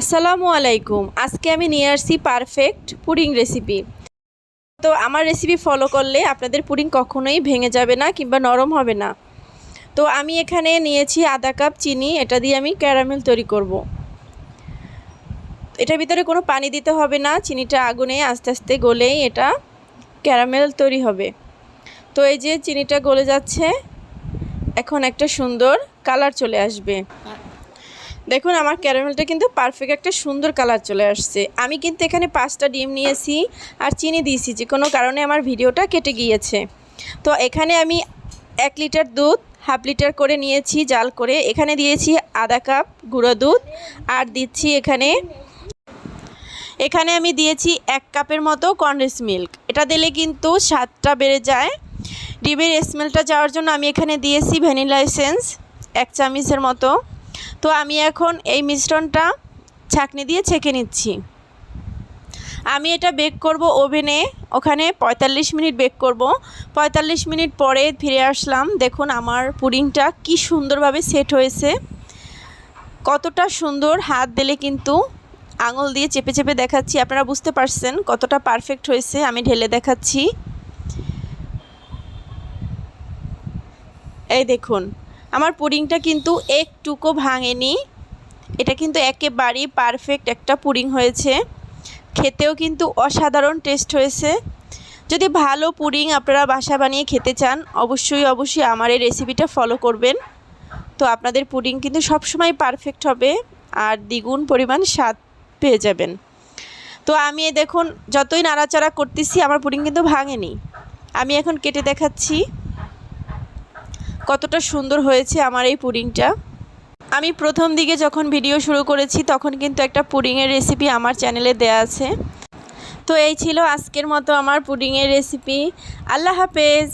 আসসালামু আলাইকুম। আজকে আমি নিয়ে আসছি পারফেক্ট পুডিং রেসিপি তো আমার রেসিপি ফলো করলে আপনাদের পুডিং কখনোই ভেঙে যাবে না কিংবা নরম হবে না। তো আমি এখানে নিয়েছি আধা কাপ চিনি, এটা দিয়ে আমি ক্যারামেল তৈরি করব। এটার ভিতরে কোনো পানি দিতে হবে না, চিনিটা আগুনে আস্তে আস্তে গলেই এটা ক্যারামেল তৈরি হবে। তো এই যে চিনিটা গলে যাচ্ছে, এখন একটা সুন্দর কালার চলে আসবে। দেখুন, আমার ক্যারামেলটা কিন্তু পারফেক্ট একটা সুন্দর কালার চলে আসছে। আমি কিন্তু এখানে পাঁচটা ডিম নিয়েছি আর চিনি দিয়েছি, যে কোনো কারণে আমার ভিডিওটা কেটে গিয়েছে। তো এখানে আমি এক লিটার দুধ, হাফ লিটার করে নিয়েছি জাল করে। এখানে দিয়েছি আধা কাপ গুঁড়ো দুধ আর দিচ্ছি এখানে এখানে আমি দিয়েছি এক কাপের মতো কনডেন্স মিল্ক এটা দিলে কিন্তু স্বাদটা বেড়ে যায়। ডিমের স্মেলটা যাওয়ার জন্য আমি এখানে দিয়েছি ভ্যানিলা এসেন্স এক চামচের মতো। তো আমি এখন এই মিশ্রণটা ছাঁকনি দিয়ে ছেঁকে নিচ্ছি। আমি এটা বেক করব ওভেনে, ওখানে পঁয়তাল্লিশ মিনিট বেক করব। পঁয়তাল্লিশ মিনিট পরে ফিরে আসলাম। দেখুন আমার পুডিংটা কি সুন্দরভাবে সেট হয়েছে। কতটা সুন্দর হাত দিলে কিন্তু আঙুল দিয়ে চেপে চেপে দেখাচ্ছি। আপনারা বুঝতে পারছেন কতটা পারফেক্ট হয়েছে। আমি ঢেলে দেখাচ্ছি। এই দেখুন আমার পুডিংটা কিন্তু একটুকু ভাঙেনি। এটা কিন্তু একেবারেই পারফেক্ট একটা পুডিং হয়েছে। খেতেও কিন্তু অসাধারণ টেস্ট হয়েছে। যদি ভালো পুডিং আপনারা বাসা বানিয়ে খেতে চান, অবশ্যই অবশ্যই আমার এই রেসিপিটা ফলো করবেন। তো আপনাদের পুডিং কিন্তু সবসময় পারফেক্ট হবে আর দ্বিগুণ পরিমাণ স্বাদ পেয়ে যাবেন। তো আমি দেখুন, যতই নাড়াচাড়া করতেছি, আমার পুডিং কিন্তু ভাঙেনি। আমি এখন কেটে দেখাচ্ছি। কতটা সুন্দর হয়েছে আমার এই পুডিংটা। আমি প্রথম দিকে যখন ভিডিও শুরু করেছি, তখন কিন্তু একটা পুডিংয়ের রেসিপি আমার চ্যানেলে দেয়া আছে। তো এই ছিল আজকের মতো আমার পুডিংয়ের রেসিপি আল্লাহ হাফেজ।